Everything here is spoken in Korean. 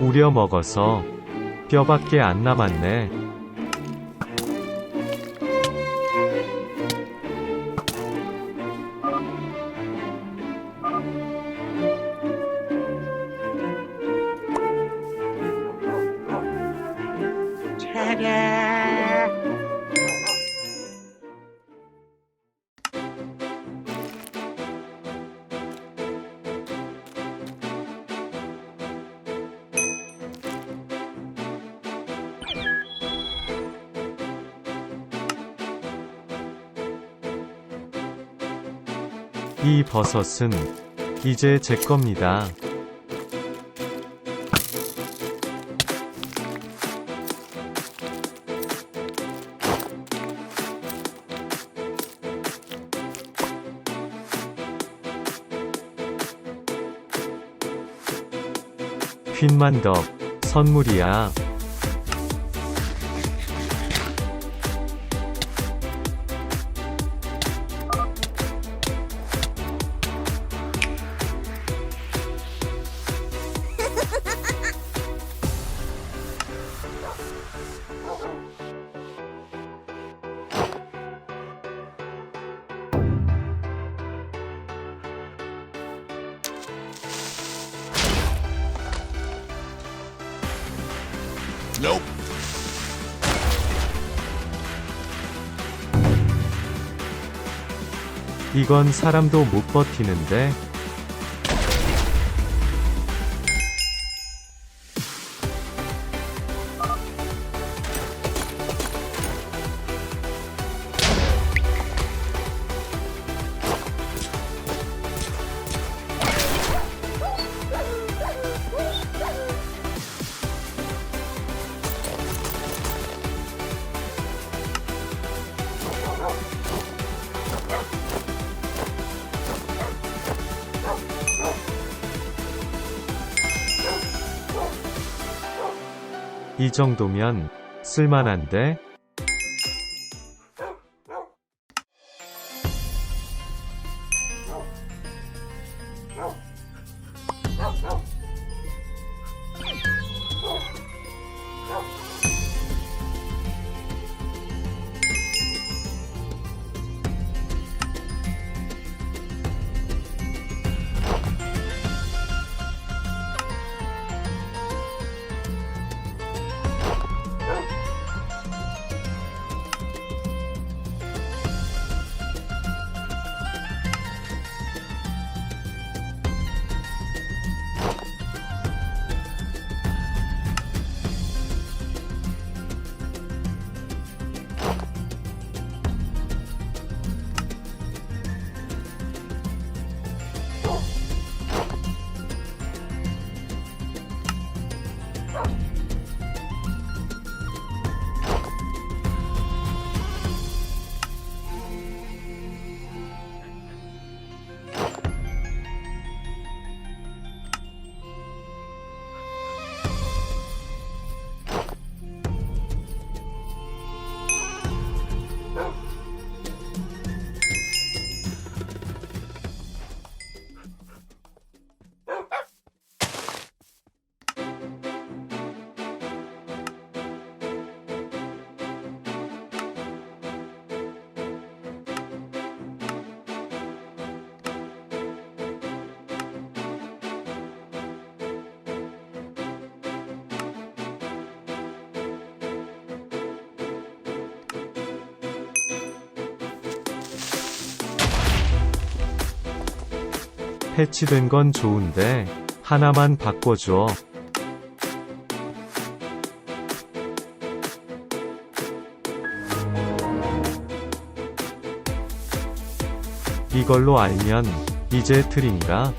우려 먹어서 뼈밖에 안 남았네. 이 버섯은 이제 제 겁니다. 휜만덕 선물이야. Nope. 이건 사람도 못 버티는데 이 정도면 쓸만한데 패치된 건 좋은데 하나만 바꿔줘. 이걸로 알면 이제 틀인가?